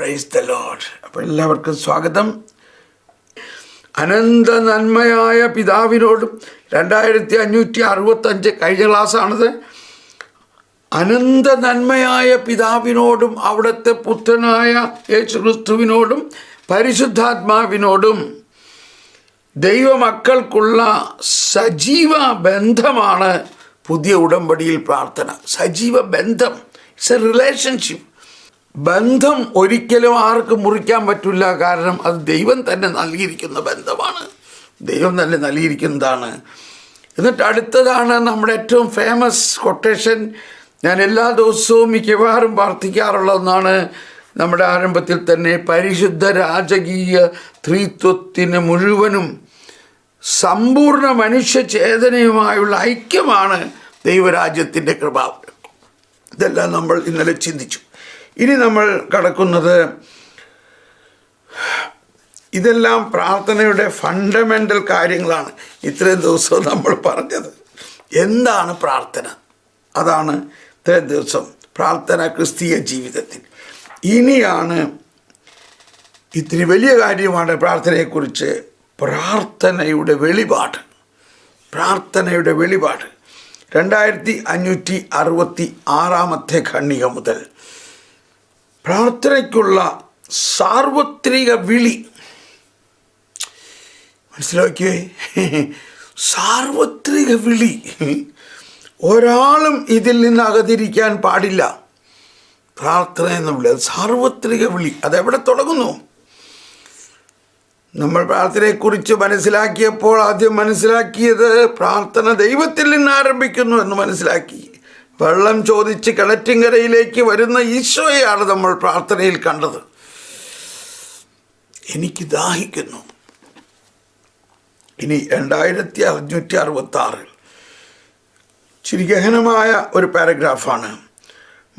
Price the load അപ്പോൾ എല്ലാവർക്കും സ്വാഗതം. അനന്ത നന്മയായ പിതാവിനോടും രണ്ടായിരത്തി അഞ്ഞൂറ്റി അറുപത്തഞ്ച് കഴിഞ്ഞ ക്ലാസ്സാണത്. അനന്ത നന്മയായ പിതാവിനോടും അവിടുത്തെ പുത്രനായ യേശുക്രിസ്തുവിനോടും പരിശുദ്ധാത്മാവിനോടും ദൈവമക്കൾക്കുള്ള സജീവ ബന്ധമാണ് പുതിയ ഉടമ്പടിയിൽ പ്രാർത്ഥന. സജീവ ബന്ധം. ഇറ്റ്സ് എ റിലേഷൻഷിപ്പ് ബന്ധം ഒരിക്കലും ആർക്കും മുറിക്കാൻ പറ്റില്ല. കാരണം അത് ദൈവം തന്നെ നൽകിയിരിക്കുന്ന ബന്ധമാണ്. ദൈവം തന്നെ നൽകിയിരിക്കുന്നതാണ്. എന്നിട്ട് അടുത്തതാണ് നമ്മുടെ ഏറ്റവും ഫേമസ് കൊട്ടേഷൻ ഞാൻ എല്ലാ ദിവസവും മിക്കവാറും പ്രാർത്ഥിക്കാറുള്ള ഒന്നാണ്. നമ്മുടെ ആരംഭത്തിൽ തന്നെ പരിശുദ്ധ രാജകീയ സ്ത്രീത്വത്തിന് മുഴുവനും സമ്പൂർണ മനുഷ്യ ചേതനയുമായുള്ള ഐക്യമാണ് ദൈവരാജ്യത്തിന്റെ കൃപ ഇതെല്ലാം നമ്മൾ ഇന്നലെ ചിന്തിച്ചു. ഇനി നമ്മൾ കടക്കുന്നത് ഇതെല്ലാം പ്രാർത്ഥനയുടെ ഫണ്ടമെന്റൽ കാര്യങ്ങളാണ്. ഇത്രയും ദിവസവും നമ്മൾ പറഞ്ഞത്. എന്താണ് പ്രാർത്ഥന? അതാണ് ഇത്രയും ദിവസം പ്രാർത്ഥന ക്രിസ്തീയ ജീവിതത്തിൽ. ഇനിയാണ് ഇത്തിരി വലിയ കാര്യമാണ് പ്രാർത്ഥനയെക്കുറിച്ച് പ്രാർത്ഥനയുടെ വെളിപാട്. പ്രാർത്ഥനയുടെ വെളിപാട്. രണ്ടായിരത്തി അഞ്ഞൂറ്റി അറുപത്തി ആറാമത്തെ ഖണ്ണിക മുതൽ പ്രാർത്ഥനയ്ക്കുള്ള സാർവത്രിക വിളി. മനസ്സിലാക്കിയേ? സാർവത്രിക വിളി. ഒരാളും ഇതിൽ നിന്ന് അകതിരിക്കാൻ പാടില്ല. പ്രാർത്ഥന എന്ന വിളി അത് സാർവത്രിക വിളി. അതെവിടെ തുടങ്ങുന്നു? നമ്മൾ പ്രാർത്ഥനയെക്കുറിച്ച് മനസ്സിലാക്കിയപ്പോൾ ആദ്യം മനസ്സിലാക്കിയത് പ്രാർത്ഥന ദൈവത്തിൽ നിന്ന് ആരംഭിക്കുന്നു എന്ന് മനസ്സിലാക്കി. വെള്ളം ചോദിച്ച് കിണറ്റിങ്കരയിലേക്ക് വരുന്ന ഈശോയെയാണ് നമ്മൾ പ്രാർത്ഥനയിൽ കണ്ടത്. എനിക്ക് ദാഹിക്കുന്നു. ഇനി രണ്ടായിരത്തി അഞ്ഞൂറ്റി അറുപത്തി ആറിൽ ചിരി ഗഹനമായ ഒരു പാരഗ്രാഫാണ്.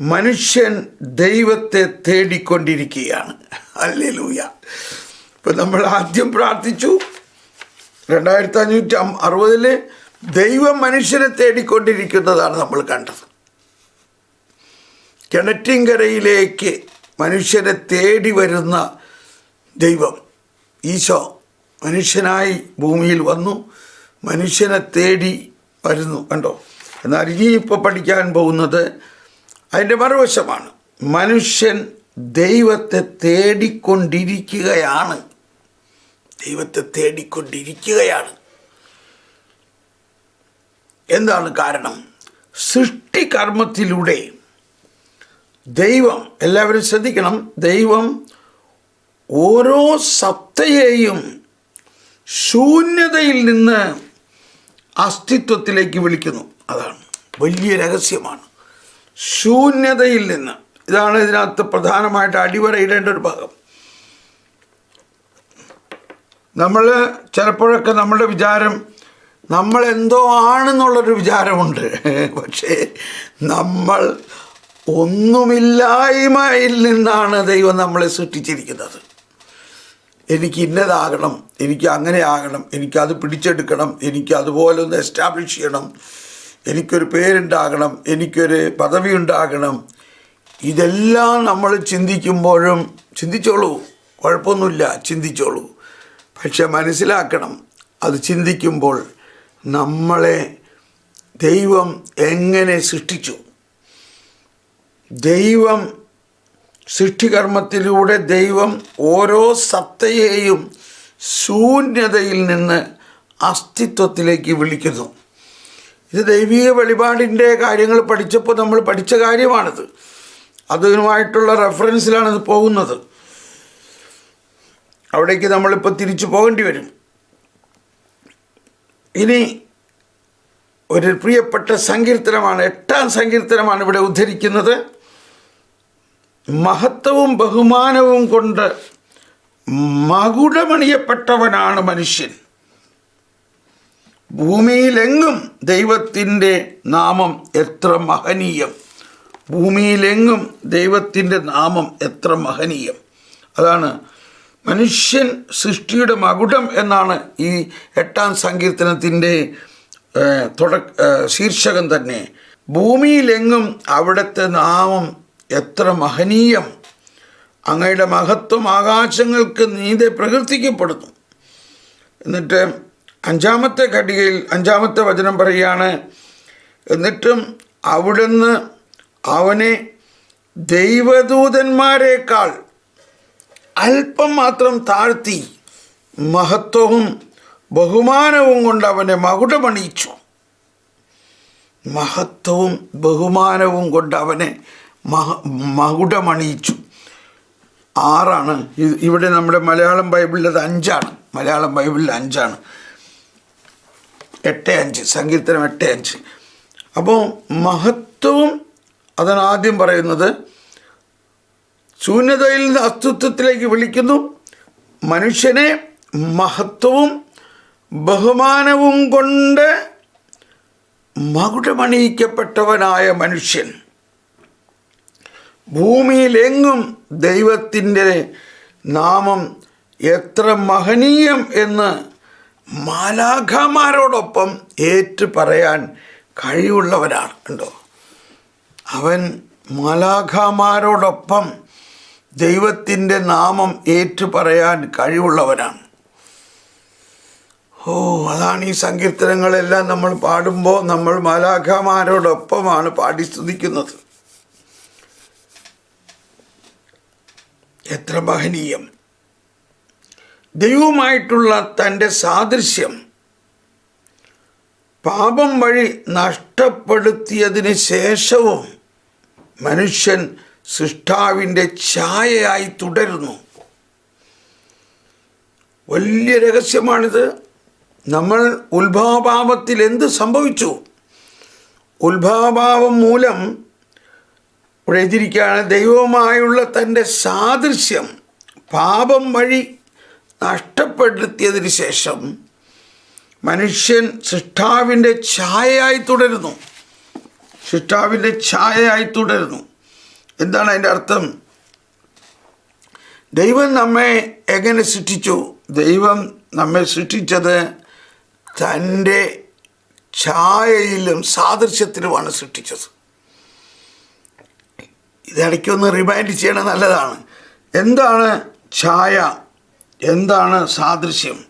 മനുഷ്യൻ ദൈവത്തെ തേടിക്കൊണ്ടിരിക്കുകയാണ്. അല്ലേ ലൂയ ഇപ്പം നമ്മൾ ആദ്യം പ്രാർത്ഥിച്ചു. രണ്ടായിരത്തി അഞ്ഞൂറ്റി അറുപതിൽ ദൈവം മനുഷ്യനെ തേടിക്കൊണ്ടിരിക്കുന്നതാണ് നമ്മൾ കണ്ടത്. കിണറ്റിങ്കരയിലേക്ക് മനുഷ്യരെ തേടി വരുന്ന ദൈവം. ഈശോ മനുഷ്യനായി ഭൂമിയിൽ വന്നു മനുഷ്യനെ തേടി വരുന്നു കണ്ടോ? എന്നാൽ ഇനി ഇപ്പോൾ പഠിക്കാൻ പോകുന്നത് അതിന്റെ മറുവശമാണ്. മനുഷ്യൻ ദൈവത്തെ തേടിക്കൊണ്ടിരിക്കുകയാണ്. ദൈവത്തെ തേടിക്കൊണ്ടിരിക്കുകയാണ്. എന്താണ് കാരണം? സൃഷ്ടികർമ്മത്തിലൂടെ ദൈവം എല്ലാവരും ശ്രദ്ധിക്കണം. ദൈവം ഓരോ സത്തയെയും ശൂന്യതയിൽ നിന്ന് അസ്തിത്വത്തിലേക്ക് വിളിക്കുന്നു. അതാണ് വലിയ രഹസ്യമാണ്. ശൂന്യതയിൽ നിന്ന്. ഇതാണ് ഇതിനകത്ത് പ്രധാനമായിട്ട് അടിവരയിടേണ്ട ഒരു ഭാഗം. നമ്മൾ ചിലപ്പോഴൊക്കെ നമ്മുടെ വിചാരം നമ്മൾ എന്തോ ആണെന്നുള്ളൊരു വിചാരമുണ്ട്. പക്ഷേ നമ്മൾ ഒന്നുമില്ലായ്മയിൽ നിന്നാണ് ദൈവം നമ്മളെ സൃഷ്ടിച്ചിരിക്കുന്നത്. എനിക്ക് ഇന്നതാകണം എനിക്ക് അങ്ങനെ ആകണം എനിക്കത് പിടിച്ചെടുക്കണം എനിക്ക് അതുപോലെ ഒന്ന് എസ്റ്റാബ്ലിഷ് ചെയ്യണം എനിക്കൊരു പേരുണ്ടാകണം എനിക്കൊരു പദവി ഉണ്ടാകണം ഇതെല്ലാം നമ്മൾ ചിന്തിക്കുമ്പോഴും ചിന്തിച്ചോളൂ കുഴപ്പമൊന്നുമില്ല ചിന്തിച്ചോളൂ. പക്ഷെ മനസ്സിലാക്കണം അത് ചിന്തിക്കുമ്പോൾ നമ്മളെ ദൈവം എങ്ങനെ സൃഷ്ടിച്ചു? ദൈവം സൃഷ്ടികർമ്മത്തിലൂടെ ദൈവം ഓരോ സത്തയെയും ശൂന്യതയിൽ നിന്ന് അസ്തിത്വത്തിലേക്ക് വിളിക്കുന്നു. ഇത് ദൈവീയ വെളിപാടിന്റെ കാര്യങ്ങൾ പഠിച്ചപ്പോൾ നമ്മൾ പഠിച്ച കാര്യമാണിത്. അതുമായിട്ടുള്ള റെഫറൻസിലാണ് ഇത് പോകുന്നത്. അവിടേക്ക് നമ്മളിപ്പോൾ തിരിച്ചു പോകേണ്ടി വരും. ഇനി ഒരു പ്രിയപ്പെട്ട സങ്കീർത്തനമാണ് എട്ടാം സങ്കീർത്തനമാണ് ഇവിടെ ഉദ്ധരിക്കുന്നത്. മഹത്വവും ബഹുമാനവും കൊണ്ട് മകുടമണിയപ്പെട്ടവനാണ് മനുഷ്യൻ. ഭൂമിയിലെങ്ങും ദൈവത്തിന്റെ നാമം എത്ര മഹനീയം. ഭൂമിയിലെങ്ങും ദൈവത്തിന്റെ നാമം എത്ര മഹനീയം. അതാണ് മനുഷ്യൻ സൃഷ്ടിയുടെ മകുടം എന്നാണ് ഈ എട്ടാം സങ്കീർത്തനത്തിന്റെ തുട ശീർഷകം തന്നെ. ഭൂമിയിലെങ്ങും അവിടുത്തെ നാമം എത്ര മഹനീയം. അങ്ങയുടെ മഹത്വം ആകാശങ്ങൾക്ക് നീതെ പ്രകീർത്തിക്കപ്പെടുന്നു. എന്നിട്ട് അഞ്ചാമത്തെ ഘടികയിൽ അഞ്ചാമത്തെ വചനം പറയുകയാണ് എന്നിട്ടും അവിടുന്ന് അവനെ ദൈവദൂതന്മാരെക്കാൾ അല്പം മാത്രം താഴ്ത്തി മഹത്വവും ബഹുമാനവും കൊണ്ട് അവനെ മകുടമണിയിച്ചു. മഹത്വവും ബഹുമാനവും കൊണ്ട് അവനെ മകുടമണിയിച്ചു. ആറാണ്. ഇവിടെ നമ്മുടെ മലയാളം ബൈബിളിലത് അഞ്ചാണ്. മലയാളം ബൈബിളിൽ അഞ്ചാണ്. എട്ട് അഞ്ച്. സങ്കീർത്തനം എട്ട് അഞ്ച്. അപ്പോൾ മഹത്വവും അതാണ് ആദ്യം പറയുന്നത്. ശൂന്യതയിൽ നിന്ന് അസ്തിത്വത്തിലേക്ക് വിളിക്കുന്നു. മനുഷ്യനെ മഹത്വവും ബഹുമാനവും കൊണ്ട് മകുടമണിയിക്കപ്പെട്ടവനായ മനുഷ്യൻ. ഭൂമിയിലെങ്ങും ദൈവത്തിന്റെ നാമം എത്ര മഹനീയം എന്ന് മാലാഖമാരോടൊപ്പം ഏറ്റു പറയാൻ കഴിവുള്ളവരാണ് കണ്ടോ? അവൻ മാലാഖമാരോടൊപ്പം ദൈവത്തിന്റെ നാമം ഏറ്റു പറയാൻ കഴിവുള്ളവരാണ് ഓ അതാണ് ഈ സങ്കീർത്തനങ്ങളെല്ലാം നമ്മൾ പാടുമ്പോൾ നമ്മൾ മാലാഖമാരോടൊപ്പമാണ് പാടി സ്തുതിക്കുന്നത്. എത്ര മഹനീയം. ദൈവമായിട്ടുള്ള തന്റെ സാദൃശ്യം പാപം വഴി നഷ്ടപ്പെടുത്തിയതിന് ശേഷവും മനുഷ്യൻ സൃഷ്ടാവിന്റെ ഛായയായി തുടരുന്നു. വലിയ രഹസ്യമാണിത്. നമ്മൾ ഉത്ഭവപാപത്തിൽ എന്ത് സംഭവിച്ചു? ഉത്ഭവപാപം മൂലം ഇവിടെ ദൈവമായുള്ള തന്റെ സാദൃശ്യം പാപം വഴി നഷ്ടപ്പെടുത്തിയതിന് ശേഷം മനുഷ്യൻ സൃഷ്ടാവിന്റെ ഛായയായി തുടരുന്നു. സൃഷ്ടാവിന്റെ ഛായയായി തുടരുന്നു. എന്താണ് അതിന്റെ അർത്ഥം? ദൈവം നമ്മെ എങ്ങനെ സൃഷ്ടിച്ചു? ദൈവം നമ്മെ സൃഷ്ടിച്ചത് തന്റെ ഛായയിലും സാദൃശ്യത്തിലുമാണ് സൃഷ്ടിച്ചത്. ഇതിടയ്ക്കൊന്ന് റിമൈൻഡ് ചെയ്യണത് നല്ലതാണ്. എന്താണ് ഛായ? എന്താണ് സാദൃശ്യം?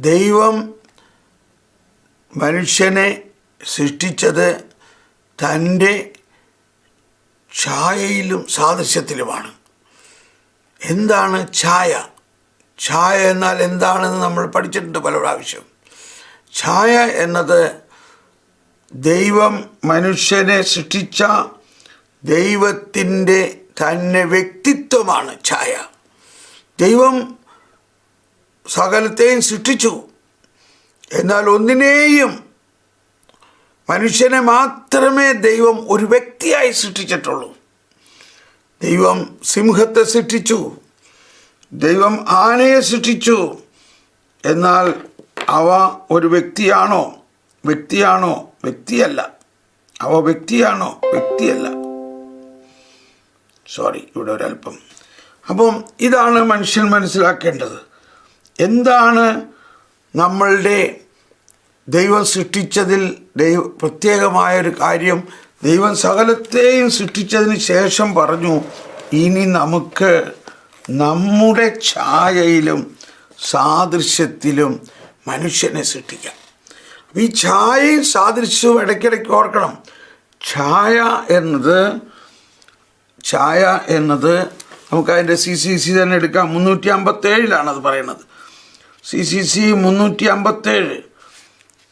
ദൈവം മനുഷ്യനെ സൃഷ്ടിച്ചത് തന്റെ ഛായയിലും സാദൃശ്യത്തിലുമാണ്. എന്താണ് ഛായ? ഛായ എന്നാൽ എന്താണെന്ന് നമ്മൾ പഠിച്ചിട്ടുണ്ട് പല പ്രാവശ്യം. ഛായ എന്നത് ദൈവം മനുഷ്യനെ സൃഷ്ടിച്ച ദൈവത്തിന്റെ തന്നെ വ്യക്തിത്വമാണ് ഛായ. ദൈവം സകലത്തെയും സൃഷ്ടിച്ചു. എന്നാൽ ഒന്നിനെയും മനുഷ്യനെ മാത്രമേ ദൈവം ഒരു വ്യക്തിയായി സൃഷ്ടിച്ചിട്ടുള്ളൂ. ദൈവം സിംഹത്തെ സൃഷ്ടിച്ചു. ദൈവം ആനയെ സൃഷ്ടിച്ചു. എന്നാൽ അവ ഒരു വ്യക്തിയാണോ? വ്യക്തിയാണോ? വ്യക്തിയല്ല. അവ വ്യക്തിയാണോ? വ്യക്തിയല്ല. സോറി ഇവിടെ ഒരല്പം അപ്പം ഇതാണ് മനുഷ്യൻ മനസ്സിലാക്കേണ്ടത്. എന്താണ് നമ്മളുടെ ദൈവം സൃഷ്ടിച്ചതിൽ ദൈവ പ്രത്യേകമായൊരു കാര്യം ദൈവം സകലത്തെയും സൃഷ്ടിച്ചതിന് ശേഷം പറഞ്ഞു ഇനി നമുക്ക് നമ്മുടെ ഛായയിലും സാദൃശ്യത്തിലും മനുഷ്യനെ സൃഷ്ടിക്കാം. ഈ ഛായയും സാദൃശ്യവും ഇടയ്ക്കിടയ്ക്ക് ഓർക്കണം. ഛായ എന്നത് ഛായ എന്നത് നമുക്ക് അതിന്റെ സി സി സി തന്നെ എടുക്കാം. മുന്നൂറ്റി അമ്പത്തേഴിലാണ് അത് പറയുന്നത്. സി സി സി മുന്നൂറ്റി അമ്പത്തേഴ്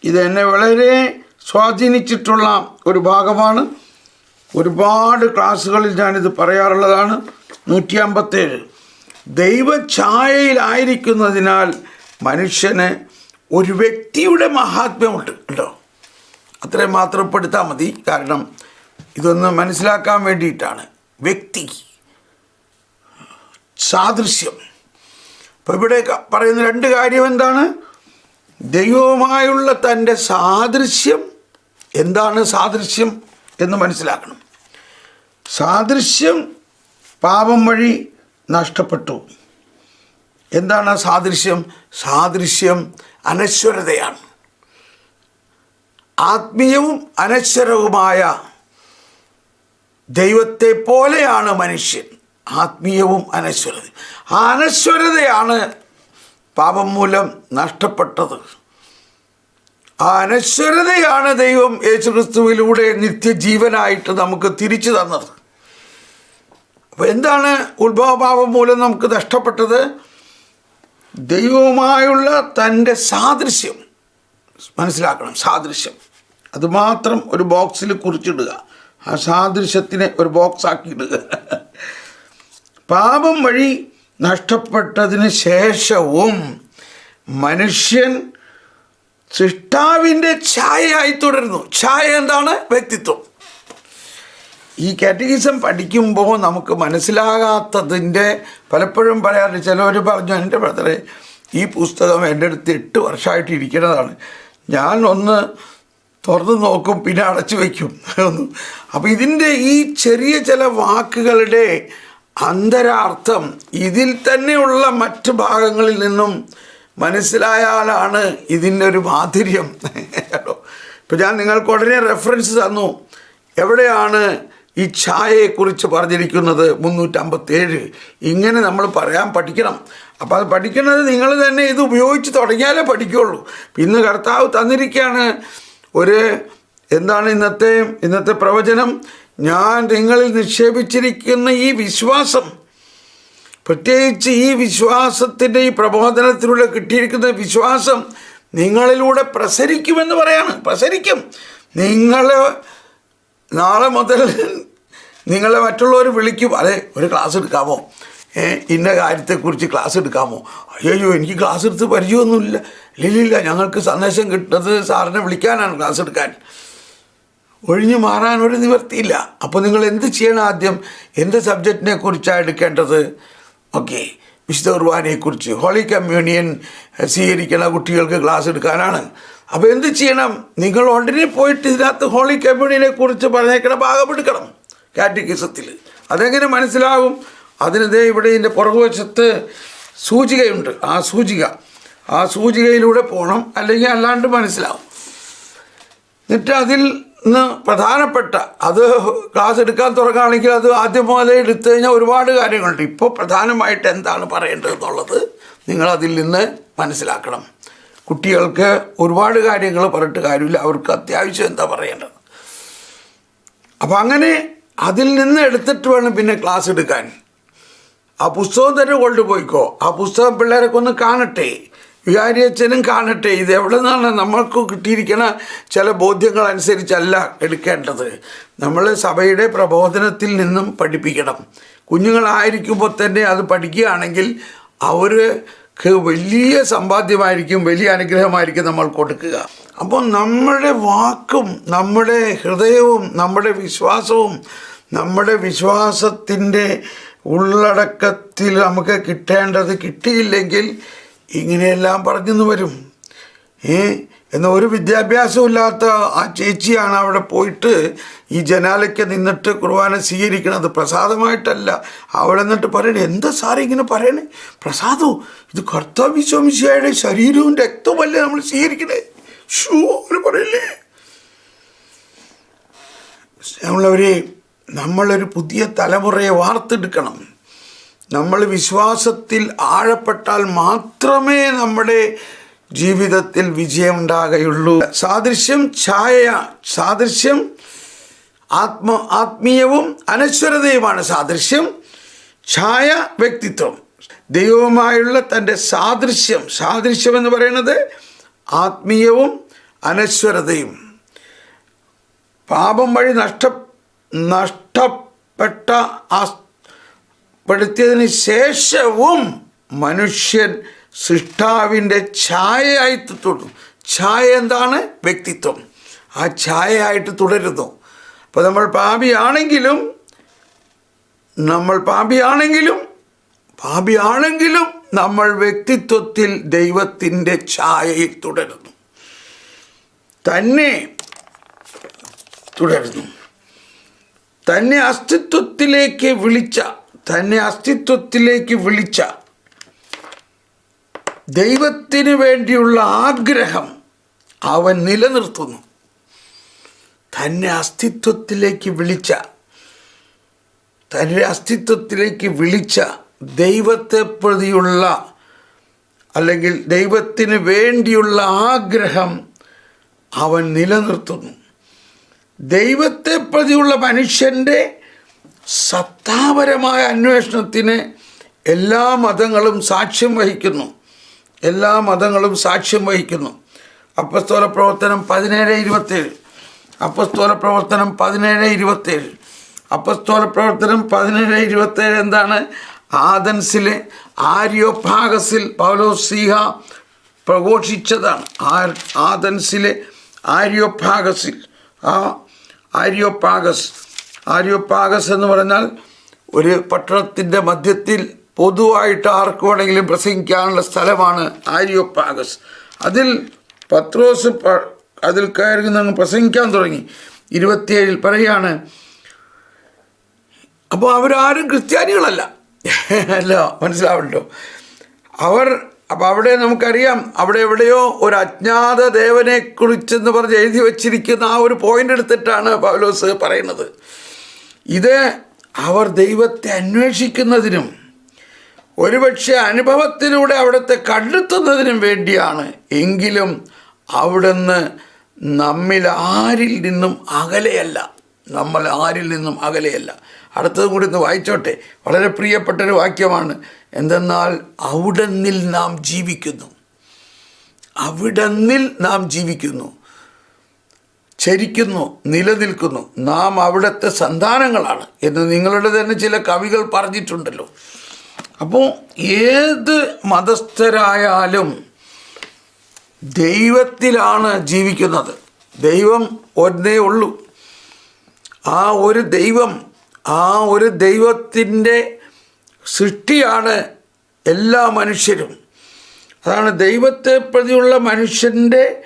ഇത് എന്നെ വളരെ സ്വാധീനിച്ചിട്ടുള്ള ഒരു ഭാഗമാണ്. ഒരുപാട് ക്ലാസ്സുകളിൽ ഞാനിത് പറയാറുള്ളതാണ്. നൂറ്റി അമ്പത്തേഴ് ദൈവഛായയിലായിരിക്കുന്നതിനാൽ മനുഷ്യന് ഒരു വ്യക്തിയുടെ മഹാത്മ്യമുണ്ട് കേട്ടോ. അത്രയും മാത്രപ്പെടുത്താൽ മതി. കാരണം ഇതൊന്ന് മനസ്സിലാക്കാൻ വേണ്ടിയിട്ടാണ്. വ്യക്തി. സാദൃശ്യം. അപ്പോൾ ഇവിടെ പറയുന്ന രണ്ട് കാര്യം എന്താണ്? ദൈവവുമായുള്ള തന്റെ സാദൃശ്യം എന്താണ് സാദൃശ്യം എന്ന് മനസ്സിലാക്കണം. സാദൃശ്യം പാപം വഴി നഷ്ടപ്പെട്ടു. എന്താണ് സാദൃശ്യം? സാദൃശ്യം അനശ്വരതയാണ്. ആത്മീയവും അനശ്വരവുമായ ദൈവത്തെ പോലെയാണ് മനുഷ്യൻ? ആത്മീയവും അനശ്വരത. ആ അനശ്വരതയാണ് പാപം മൂലം നഷ്ടപ്പെട്ടത്. ആ അനശ്വരതയാണ് ദൈവം യേശുക്രിസ്തുവിലൂടെ നിത്യജീവനായിട്ട് നമുക്ക് തിരിച്ചു തന്നത്. അപ്പോൾ എന്താണ് ഉത്ഭവഭാവം മൂലം നമുക്ക് നഷ്ടപ്പെട്ടത്? ദൈവവുമായുള്ള തന്റെ സാദൃശ്യം. മനസ്സിലാക്കണം സാദൃശ്യം. അതുമാത്രം ഒരു ബോക്സിൽ കുറിച്ചിടുക. ആ സാദൃശ്യത്തിനെ ഒരു ബോക്സ് പാപം വഴി നഷ്ടപ്പെട്ടതിന് ശേഷവും മനുഷ്യൻ സൃഷ്ടാവിന്റെ ഛായയായി തുടരുന്നു. ഛായ എന്താണ്? വ്യക്തിത്വം. ഈ കാറ്റഗിസം പഠിക്കുമ്പോൾ നമുക്ക് മനസ്സിലാകാത്തതിന്റെ പലപ്പോഴും പറയാറുണ്ട്. ചിലവർ പറഞ്ഞു എന്റെ ബ്രദറെ ഈ പുസ്തകം എന്റെ അടുത്ത് എട്ട് വർഷമായിട്ട് ഇരിക്കുന്നതാണ്. ഞാൻ ഒന്ന് തുറന്ന് നോക്കും പിന്നെ അടച്ചു വയ്ക്കും. അപ്പോൾ ഇതിന്റെ ഈ ചെറിയ ചില വാക്കുകളുടെ അന്തരാർത്ഥം ഇതിൽ തന്നെയുള്ള മറ്റ് ഭാഗങ്ങളിൽ നിന്നും മനസ്സിലായാലാണ് ഇതിന്റെ ഒരു മാധുര്യം. കേട്ടോ? ഇപ്പം ഞാൻ നിങ്ങൾക്ക് ഉടനെ റെഫറൻസ് തന്നു. എവിടെയാണ് ഈ ഛായയെക്കുറിച്ച് പറഞ്ഞിരിക്കുന്നത്? മുന്നൂറ്റമ്പത്തേഴ്. ഇങ്ങനെ നമ്മൾ പറയാൻ പഠിക്കണം. അപ്പോൾ അത് പഠിക്കുന്നത് നിങ്ങൾ തന്നെ ഇത് ഉപയോഗിച്ച് തുടങ്ങിയാലേ പഠിക്കുകയുള്ളൂ ഇന്ന് കർത്താവ് തന്നിരിക്കുകയാണ് ഒരു എന്താണ് ഇന്നത്തെ ഇന്നത്തെ പ്രവചനം? ഞാൻ നിങ്ങളിൽ നിക്ഷേപിച്ചിരിക്കുന്ന ഈ വിശ്വാസം പ്രത്യേകിച്ച് ഈ വിശ്വാസത്തിന്റെ ഈ പ്രബോധനത്തിലൂടെ കിട്ടിയിരിക്കുന്ന വിശ്വാസം നിങ്ങളിലൂടെ പ്രസരിക്കുമെന്ന് പറയാണ്. പ്രസരിക്കും. നിങ്ങൾ നാളെ മുതൽ നിങ്ങളെ മറ്റുള്ളവർ വിളിക്കും. അതെ ഒരു ക്ലാസ് എടുക്കാമോ? ഇന്ന കാര്യത്തെക്കുറിച്ച് ക്ലാസ് എടുക്കാമോ? അയ്യോ എനിക്ക് ക്ലാസ് എടുത്ത് പരിചയമൊന്നുമില്ല. ഇല്ലില്ല ഞങ്ങൾക്ക് സന്ദേശം കിട്ടുന്നത് സാറിനെ വിളിക്കാനാണ് ക്ലാസ് എടുക്കാൻ. ഒഴിഞ്ഞു മാറാൻ ഒരു നിവർത്തിയില്ല അപ്പോൾ നിങ്ങൾ എന്ത് ചെയ്യണം ആദ്യം? എന്ത് സബ്ജക്റ്റിനെ കുറിച്ചാണ് എടുക്കേണ്ടത്? ഓക്കെ വിശുദ്ധ കുർബാനയെക്കുറിച്ച്. ഹോളി കമ്മ്യൂണിയൻ സ്വീകരിക്കുന്ന കുട്ടികൾക്ക് ക്ലാസ് എടുക്കാനാണ്. അപ്പോൾ എന്ത് ചെയ്യണം? നിങ്ങൾ ഉടനെ പോയിട്ട് ഇതിനകത്ത് ഹോളി കമ്മ്യൂണിയനെ കുറിച്ച് പറഞ്ഞേക്കണ ഭാഗം എടുക്കണം കാറ്റഗിസത്തിൽ. അതെങ്ങനെ മനസ്സിലാവും? അതിനിതേ ഇവിടെ ഇതിന്റെ പുറകുവശത്ത് സൂചികയുണ്ട്. ആ സൂചിക. ആ സൂചികയിലൂടെ പോകണം അല്ലെങ്കിൽ അല്ലാണ്ട് മനസ്സിലാവും. എന്നിട്ട് അതിൽ നിന്ന് പ്രധാനപ്പെട്ട അത് ക്ലാസ് എടുക്കാൻ തുടങ്ങുകയാണെങ്കിൽ അത് ആദ്യം മുതലേ എടുത്തു കഴിഞ്ഞാൽ ഒരുപാട് കാര്യങ്ങളുണ്ട്. ഇപ്പോൾ പ്രധാനമായിട്ട് എന്താണ് പറയേണ്ടതെന്നുള്ളത് നിങ്ങൾ അതിൽ നിന്ന് മനസ്സിലാക്കണം. കുട്ടികൾക്ക് ഒരുപാട് കാര്യങ്ങൾ പറഞ്ഞിട്ട് കാര്യമില്ല. അവർക്ക് അത്യാവശ്യം എന്താ പറയേണ്ടത്? അപ്പോൾ അങ്ങനെ അതിൽ നിന്ന് എടുത്തിട്ട് വേണം പിന്നെ ക്ലാസ് എടുക്കാൻ. ആ പുസ്തകം തന്നെ കൊണ്ടുപോയിക്കോ. ആ പുസ്തകം പിള്ളേരൊക്കെ ഒന്ന് കാണട്ടെ. വികാരിയച്ഛനും കാണട്ടെ. ഇത് എവിടെ നിന്നാണ് നമ്മൾക്ക് കിട്ടിയിരിക്കുന്ന ചില ബോധ്യങ്ങൾ അനുസരിച്ചല്ല എടുക്കേണ്ടത്. നമ്മൾ സഭയുടെ പ്രബോധനത്തിൽ നിന്നും പഠിപ്പിക്കണം. കുഞ്ഞുങ്ങളായിരിക്കുമ്പോൾ തന്നെ അത് പഠിക്കുകയാണെങ്കിൽ അവർക്ക് വലിയ സമ്പാദ്യമായിരിക്കും വലിയ അനുഗ്രഹമായിരിക്കും നമ്മൾ കൊടുക്കുക. അപ്പോൾ നമ്മുടെ വാക്കും നമ്മുടെ ഹൃദയവും നമ്മുടെ വിശ്വാസവും നമ്മുടെ വിശ്വാസത്തിന്റെ ഉള്ളടക്കത്തിൽ നമുക്ക് കിട്ടേണ്ടത് കിട്ടിയില്ലെങ്കിൽ ഇങ്ങനെയെല്ലാം പറഞ്ഞെന്ന് വരും. ഏ? എന്ന ഒരു വിദ്യാഭ്യാസമില്ലാത്ത ആ ചേച്ചിയാണ് അവിടെ പോയിട്ട് ഈ ജനാലയ്ക്ക് നിന്നിട്ട് കുർബാന സ്വീകരിക്കണത്. പ്രസാദമായിട്ടല്ല. അവിടെ നിന്നിട്ട് പറയണേ എന്താ സാറേ ഇങ്ങനെ പറയണേ? പ്രസാദോ ഇത് കർത്താവിശ്വംശിയായുടെ ശരീരവും രക്തവുമല്ലേ നമ്മൾ സ്വീകരിക്കണേ? ഷൂ അങ്ങനെ പറയില്ലേ. നമ്മളവരെ നമ്മളൊരു പുതിയ തലമുറയെ വാർത്തെടുക്കണം. നമ്മൾ വിശ്വാസത്തിൽ ആഴപ്പെട്ടാൽ മാത്രമേ നമ്മുടെ ജീവിതത്തിൽ വിജയമുണ്ടാകുകയുള്ളൂ സാദൃശ്യം ഛായ സാദൃശ്യം ആത്മ ആത്മീയവും അനശ്വരതയുമാണ്. സാദൃശ്യം ഛായ വ്യക്തിത്വം. ദൈവവുമായുള്ള തന്റെ സാദൃശ്യം സാദൃശ്യം എന്ന് പറയുന്നത് ആത്മീയവും അനശ്വരതയും. പാപം വഴി നഷ്ട നഷ്ടപ്പെട്ട ആ പെടുത്തിയതിന് ശേഷവും മനുഷ്യൻ സൃഷ്ടാവിന്റെ ഛായയായി തുടരും. ഛായ എന്താണ്? വ്യക്തിത്വം. ആ ഛായയായിട്ട് തുടരുന്നു. അപ്പോൾ നമ്മൾ പാപിയാണെങ്കിലും നമ്മൾ പാപിയാണെങ്കിലും പാപിയാണെങ്കിലും നമ്മൾ വ്യക്തിത്വത്തിൽ ദൈവത്തിന്റെ ഛായയിൽ തുടരുന്നു. തന്നെ തുടരുന്നു. തന്നെ അസ്തിത്വത്തിലേക്ക് വിളിച്ച തന്നെ അസ്തിത്വത്തിലേക്ക് വിളിച്ച ദൈവത്തിന് വേണ്ടിയുള്ള ആഗ്രഹം അവൻ നിലനിർത്തുന്നു. തന്നെ അസ്തിത്വത്തിലേക്ക് വിളിച്ച തന്റെ അസ്തിത്വത്തിലേക്ക് വിളിച്ച ദൈവത്തെ പ്രതിയുള്ള അല്ലെങ്കിൽ ദൈവത്തിന് വേണ്ടിയുള്ള ആഗ്രഹം അവൻ നിലനിർത്തുന്നു. ദൈവത്തെ പ്രതിയുള്ള മനുഷ്യന്റെ സത്താപരമായ അന്വേഷണത്തിന് എല്ലാ മതങ്ങളും സാക്ഷ്യം വഹിക്കുന്നു. എല്ലാ മതങ്ങളും സാക്ഷ്യം വഹിക്കുന്നു. അപ്പസ്തോല പ്രവർത്തനം പതിനേഴ് ഇരുപത്തേഴ് അപ്പസ്തോല പ്രവർത്തനം പതിനേഴ് ഇരുപത്തേഴ് അപ്പസ്തോല പ്രവർത്തനം പതിനേഴ് ഇരുപത്തേഴ് എന്താണ്? ആദൻസിലെ ആര്യോഭാഗസിൽ പൗലോസീഹ പ്രഘോഷിച്ചതാണ്. ആദൻസിലെ ആര്യോഭാഗസിൽ ആ ആര്യോപാഗസ്. ആര്യോപാഗസ് എന്ന് പറഞ്ഞാൽ ഒരു പട്ടണത്തിന്റെ മധ്യത്തിൽ പൊതുവായിട്ട് ആർക്ക് വേണമെങ്കിലും പ്രസംഗിക്കാനുള്ള സ്ഥലമാണ് ആര്യോപാഗസ്. അതിൽ പത്രോസ് അതിൽ കയറി നിന്ന് പ്രസംഗിക്കാൻ തുടങ്ങി. ഇരുപത്തിയേഴിൽ പറയുകയാണ് അപ്പോൾ അവരാരും ക്രിസ്ത്യാനികളല്ല. അല്ല മനസ്സിലാവണ്ടോ? അവർ അപ്പോൾ അവിടെ നമുക്കറിയാം അവിടെ എവിടെയോ ഒരു അജ്ഞാത ദേവനെക്കുറിച്ചെന്ന് പറഞ്ഞ് എഴുതി വച്ചിരിക്കുന്ന ആ ഒരു പോയിന്റ് എടുത്തിട്ടാണ് പൗലോസ് പറയുന്നത്. ഇത് അവർ ദൈവത്തെ അന്വേഷിക്കുന്നതിനും ഒരുപക്ഷെ അനുഭവത്തിലൂടെ അവിടുത്തെ കണ്ടെത്തുന്നതിനും വേണ്ടിയാണ്. എങ്കിലും അവിടുന്ന് നമ്മിൽ ആരിൽ നിന്നും അകലെയല്ല. നമ്മൾ ആരിൽ നിന്നും അകലെയല്ല. അടുത്തതും കൂടി ഒന്ന് വായിച്ചോട്ടെ. വളരെ പ്രിയപ്പെട്ടൊരു വാക്യമാണ്. എന്തെന്നാൽ അവിടന്നിൽ നാം ജീവിക്കുന്നു. അവിടന്നിൽ നാം ജീവിക്കുന്നു. ചരിക്കുന്നു നിലനിൽക്കുന്നു. നാം അവിടുത്തെ സന്താനങ്ങളാണ് എന്ന് നിങ്ങളുടെ തന്നെ ചില കവികൾ പറഞ്ഞിട്ടുണ്ടല്ലോ. അപ്പോൾ ഏത് മതസ്ഥരായാലും ദൈവത്തിലാണ് ജീവിക്കുന്നത്. ദൈവം ഒന്നേ ഉള്ളൂ. ആ ഒരു ദൈവം ആ ഒരു ദൈവത്തിന്റെ സൃഷ്ടിയാണ് എല്ലാ മനുഷ്യരും. അതാണ് ദൈവത്തെ പ്രതിയുള്ള മനുഷ്യന്റെ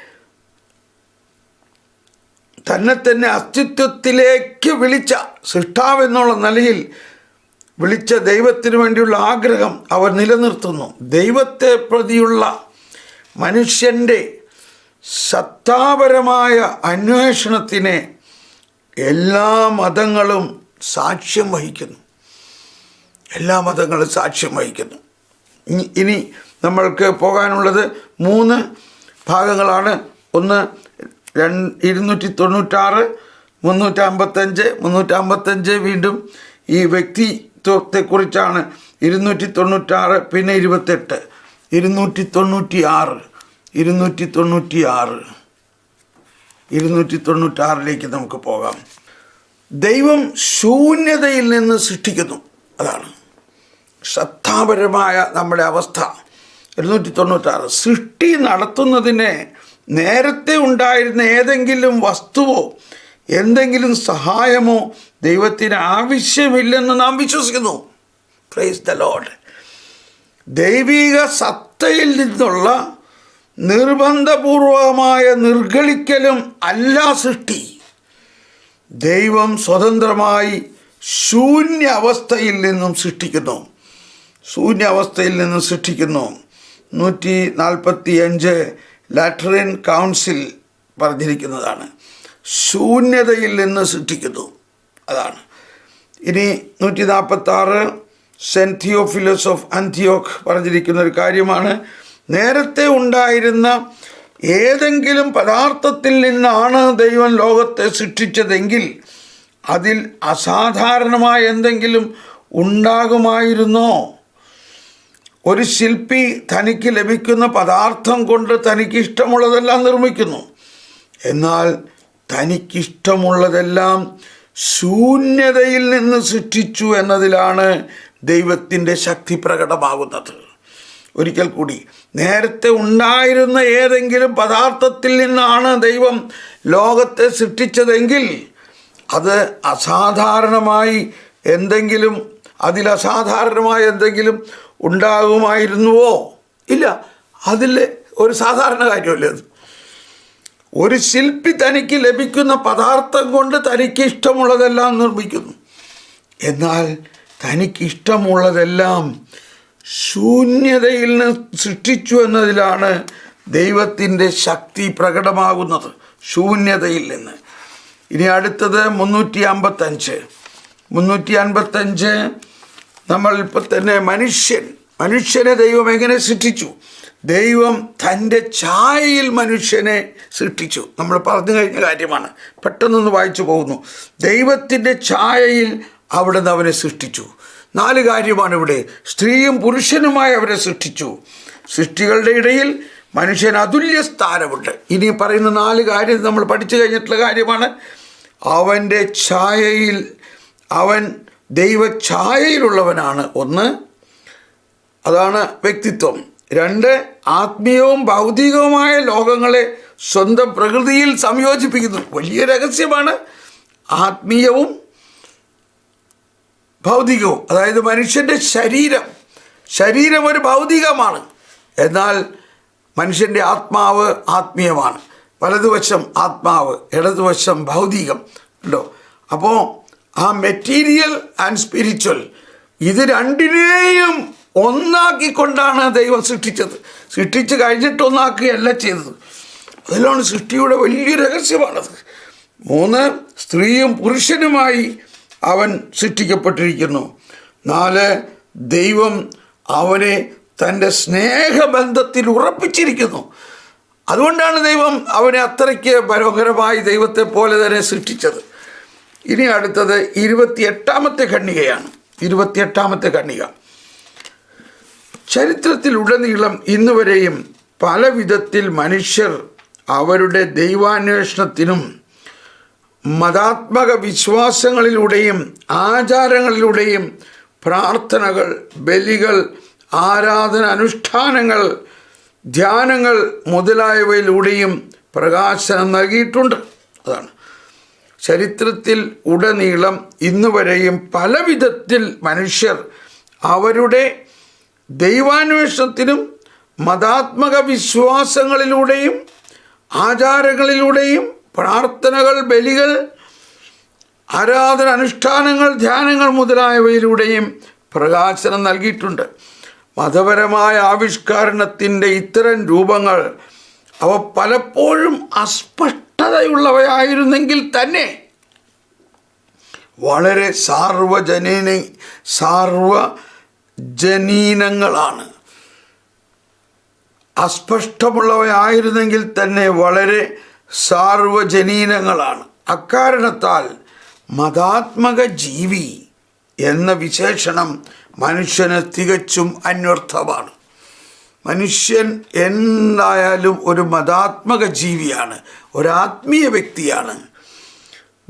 തന്നെ തന്നെ അസ്തിത്വത്തിലേക്ക് വിളിച്ച സൃഷ്ടാവ് എന്നുള്ള നിലയിൽ വിളിച്ച ദൈവത്തിന് വേണ്ടിയുള്ള ആഗ്രഹം അവർ നിലനിർത്തുന്നു. ദൈവത്തെ പ്രതിയുള്ള മനുഷ്യന്റെ സത്താപരമായ അന്വേഷണത്തിന് എല്ലാ മതങ്ങളും സാക്ഷ്യം വഹിക്കുന്നു. എല്ലാ മതങ്ങളും സാക്ഷ്യം വഹിക്കുന്നു. ഇനി- നമ്മൾക്ക് പോകാനുള്ളത് മൂന്ന് ഭാഗങ്ങളാണ്. ഒന്ന് ഇരുന്നൂറ്റി തൊണ്ണൂറ്റാറ് മുന്നൂറ്റമ്പത്തഞ്ച് മുന്നൂറ്റമ്പത്തഞ്ച് വീണ്ടും ഈ വ്യക്തിത്വത്തെക്കുറിച്ചാണ്. ഇരുന്നൂറ്റി തൊണ്ണൂറ്റാറ് പിന്നെ ഇരുപത്തെട്ട്. ഇരുന്നൂറ്റി തൊണ്ണൂറ്റി ആറ് ഇരുന്നൂറ്റി തൊണ്ണൂറ്റി ആറ് ഇരുന്നൂറ്റി തൊണ്ണൂറ്റാറിലേക്ക് നമുക്ക് പോകാം. ദൈവം ശൂന്യതയിൽ നിന്ന് സൃഷ്ടിക്കുന്നു. അതാണ്. ശ്രദ്ധാപരമായ നമ്മുടെ അവസ്ഥ. ഇരുന്നൂറ്റി തൊണ്ണൂറ്റാറ്. സൃഷ്ടി നടത്തുന്നതിന് നേരത്തെ ഉണ്ടായിരുന്ന ഏതെങ്കിലും വസ്തുവോ എന്തെങ്കിലും സഹായമോ ദൈവത്തിന് ആവശ്യമില്ലെന്ന് നാം വിശ്വസിക്കുന്നു. പ്രൈസ് ദ ലോഡ് ദൈവിക സത്തയിൽ നിന്നുള്ള നിർബന്ധപൂർവമായ നിർഗളിക്കലും അല്ല സൃഷ്ടി. ദൈവം സ്വതന്ത്രമായി ശൂന്യ അവസ്ഥയിൽ നിന്നും സൃഷ്ടിക്കുന്നു. ശൂന്യ അവസ്ഥയിൽ നിന്നും സൃഷ്ടിക്കുന്നു. നൂറ്റി നാൽപ്പത്തി അഞ്ച് ലാറ്ററിൻ കൗൺസിൽ പറഞ്ഞിരിക്കുന്നതാണ്. ശൂന്യതയിൽ നിന്ന് സൃഷ്ടിക്കുന്നു. അതാണ്. ഇനി നൂറ്റി നാൽപ്പത്താറ് സെന്റ് ഓഫ് പറഞ്ഞിരിക്കുന്ന ഒരു കാര്യമാണ്. നേരത്തെ ഉണ്ടായിരുന്ന ഏതെങ്കിലും പദാർത്ഥത്തിൽ നിന്നാണ് ദൈവം ലോകത്തെ സൃഷ്ടിച്ചതെങ്കിൽ അതിൽ അസാധാരണമായ എന്തെങ്കിലും ഉണ്ടാകുമായിരുന്നോ? ഒരു ശില്പി തനിക്ക് ലഭിക്കുന്ന പദാർത്ഥം കൊണ്ട് തനിക്ക് ഇഷ്ടമുള്ളതെല്ലാം നിർമ്മിക്കുന്നു. എന്നാൽ തനിക്കിഷ്ടമുള്ളതെല്ലാം ശൂന്യതയിൽ നിന്ന് സൃഷ്ടിച്ചു എന്നതിലാണ് ദൈവത്തിന്റെ ശക്തി പ്രകടമാകുന്നത്. ഒരിക്കൽ കൂടി നേരത്തെ ഉണ്ടായിരുന്ന ഏതെങ്കിലും പദാർത്ഥത്തിൽ നിന്നാണ് ദൈവം ലോകത്തെ സൃഷ്ടിച്ചതെങ്കിൽ അത് അസാധാരണമായി എന്തെങ്കിലും അതിൽ അസാധാരണമായ എന്തെങ്കിലും ഉണ്ടാകുമായിരുന്നുവോ? ഇല്ല. അതിൽ ഒരു സാധാരണ കാര്യമല്ലേ അത്. ഒരു ശില്പി തനിക്ക് ലഭിക്കുന്ന പദാർത്ഥം കൊണ്ട് തനിക്ക് ഇഷ്ടമുള്ളതെല്ലാം നിർമ്മിക്കുന്നു. എന്നാൽ തനിക്ക് ഇഷ്ടമുള്ളതെല്ലാം ശൂന്യതയിൽ നിന്ന് സൃഷ്ടിച്ചു എന്നതിലാണ് ദൈവത്തിന്റെ ശക്തി പ്രകടമാകുന്നത്. ശൂന്യതയിൽ നിന്ന്. ഇനി അടുത്തത് മുന്നൂറ്റി അമ്പത്തഞ്ച് മുന്നൂറ്റി അൻപത്തഞ്ച് നമ്മൾ ഇപ്പോൾ തന്നെ മനുഷ്യൻ മനുഷ്യനെ ദൈവം എങ്ങനെ സൃഷ്ടിച്ചു? ദൈവം തന്റെ ഛായയിൽ മനുഷ്യനെ സൃഷ്ടിച്ചു. നമ്മൾ പറഞ്ഞു കഴിഞ്ഞ കാര്യമാണ്. പെട്ടെന്നൊന്ന് വായിച്ചു പോകുന്നു. ദൈവത്തിന്റെ ഛായയിൽ അവിടുന്ന് അവനെ സൃഷ്ടിച്ചു. നാല് കാര്യമാണ് ഇവിടെ. സ്ത്രീയും പുരുഷനുമായി അവരെ സൃഷ്ടിച്ചു. സൃഷ്ടികളുടെ ഇടയിൽ മനുഷ്യൻ അതുല്യ സ്ഥാനമുണ്ട്. ഇനി പറയുന്ന നാല് കാര്യം നമ്മൾ പഠിച്ചു കഴിഞ്ഞിട്ടുള്ള കാര്യമാണ്. അവന്റെ ഛായയിൽ അവൻ ദൈവ ഛായയിലുള്ളവനാണ് ഒന്ന്. അതാണ് വ്യക്തിത്വം. രണ്ട് ആത്മീയവും ഭൗതികവുമായ ലോകങ്ങളെ സ്വന്തം പ്രകൃതിയിൽ സംയോജിപ്പിക്കുന്നു. വലിയ രഹസ്യമാണ് ആത്മീയവും ഭൗതികവും. അതായത് മനുഷ്യന്റെ ശരീരം. ശരീരം ഒരു ഭൗതികമാണ്. എന്നാൽ മനുഷ്യന്റെ ആത്മാവ് ആത്മീയമാണ്. വലതുവശം ആത്മാവ് ഇടതുവശം ഭൗതികം. ഉണ്ടോ അപ്പോൾ ആ മെറ്റീരിയൽ ആൻഡ് സ്പിരിച്വൽ ഇത് രണ്ടിനെയും ഒന്നാക്കിക്കൊണ്ടാണ് ദൈവം സൃഷ്ടിച്ചത്. സൃഷ്ടിച്ച് കഴിഞ്ഞിട്ട് ഒന്നാക്കുകയല്ല ചെയ്തത്. അതിലാണ് സൃഷ്ടിയുടെ വലിയ രഹസ്യമാണത്. മൂന്ന് സ്ത്രീയും പുരുഷനുമായി അവൻ സൃഷ്ടിക്കപ്പെട്ടിരിക്കുന്നു. നാല് ദൈവം അവനെ തന്റെ സ്നേഹബന്ധത്തിൽ ഉറപ്പിച്ചിരിക്കുന്നു. അതുകൊണ്ടാണ് ദൈവം അവനെ അത്രയ്ക്ക് മനോഹരമായി ദൈവത്തെ പോലെ തന്നെ സൃഷ്ടിച്ചത്. ഇനി അടുത്തത് ഇരുപത്തിയെട്ടാമത്തെ ഖണ്ണികയാണ് ഇരുപത്തിയെട്ടാമത്തെ ഖണ്ണിക ചരിത്രത്തിലുടനീളം ഇന്നുവരെയും പല വിധത്തിൽ മനുഷ്യർ അവരുടെ ദൈവാന്വേഷണത്തിനും മതാത്മക വിശ്വാസങ്ങളിലൂടെയും ആചാരങ്ങളിലൂടെയും പ്രാർത്ഥനകൾ ബലികൾ ആരാധന അനുഷ്ഠാനങ്ങൾ ധ്യാനങ്ങൾ മുതലായവയിലൂടെയും പ്രകാശനം നൽകിയിട്ടുണ്ട്. അതാണ്. ചരിത്രത്തിൽ ഉടനീളം ഇന്നുവരെയും പല വിധത്തിൽ മനുഷ്യർ അവരുടെ ദൈവാന്വേഷണത്തിനും മതാത്മക വിശ്വാസങ്ങളിലൂടെയും ആചാരങ്ങളിലൂടെയും പ്രാർത്ഥനകൾ ബലികൾ ആരാധന അനുഷ്ഠാനങ്ങൾ ധ്യാനങ്ങൾ മുതലായവയിലൂടെയും പ്രകാശനം നൽകിയിട്ടുണ്ട്. മതപരമായ ആവിഷ്കരണത്തിന്റെ ഇത്തരം രൂപങ്ങൾ അവ പലപ്പോഴും അസ്പഷ്ടതയുള്ളവയായിരുന്നെങ്കിൽ തന്നെ വളരെ സാർവജനീന സാർവജനീനങ്ങളാണ്. അസ്പഷ്ടമുള്ളവയായിരുന്നെങ്കിൽ തന്നെ വളരെ സാർവജനീനങ്ങളാണ്. അക്കാരണത്താൽ മതാത്മക ജീവി എന്ന വിശേഷണം മനുഷ്യന് തികച്ചും അന്വർത്ഥമാണ്. മനുഷ്യൻ എന്തായാലും ഒരു മതാത്മക ജീവിയാണ് ഒരാത്മീയ വ്യക്തിയാണ്.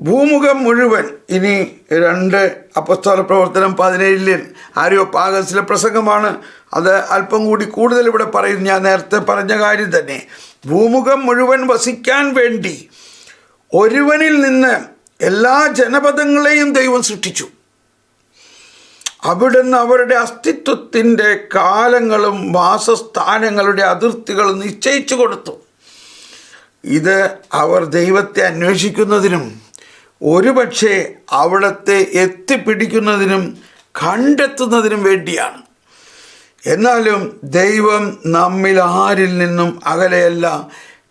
ഭൂമുഖം മുഴുവൻ ഇനി രണ്ട് അപ്പസ്തോല പ്രവർത്തനം പതിനേഴിലെ ആര്യോ പാകസിലെ പ്രസംഗമാണ്. അത് അല്പം കൂടി കൂടുതൽ ഇവിടെ പറയും. ഞാൻ നേരത്തെ പറഞ്ഞ കാര്യം തന്നെ ഭൂമുഖം മുഴുവൻ വസിക്കാൻ വേണ്ടി ഒരുവനിൽ നിന്ന് എല്ലാ ജനപദങ്ങളെയും ദൈവം സൃഷ്ടിച്ചു. അവിടുന്ന് അവരുടെ അസ്തിത്വത്തിന്റെ കാലങ്ങളും വാസസ്ഥാനങ്ങളുടെ അതിർത്തികളും നിശ്ചയിച്ചു കൊടുത്തു. ഇത് അവർ ദൈവത്തെ അന്വേഷിക്കുന്നതിനും ഒരുപക്ഷെ അവിടത്തെ എത്തിപ്പിടിക്കുന്നതിനും കണ്ടെത്തുന്നതിനും വേണ്ടിയാണ്. എന്നാലും ദൈവം നമ്മിൽ ആരിൽ നിന്നും അകലെയല്ല.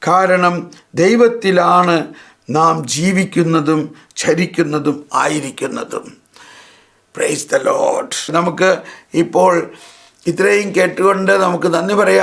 കാരണം ദൈവത്തിലാണ് നാം ജീവിക്കുന്നതും ചരിക്കുന്നതും ആയിരിക്കുന്നതും. പ്രൈസ് ദ ലോഡ് നമുക്ക് ഇപ്പോൾ ഇത്രയും കേട്ടുകൊണ്ട് നമുക്ക് നന്ദി പറയാം.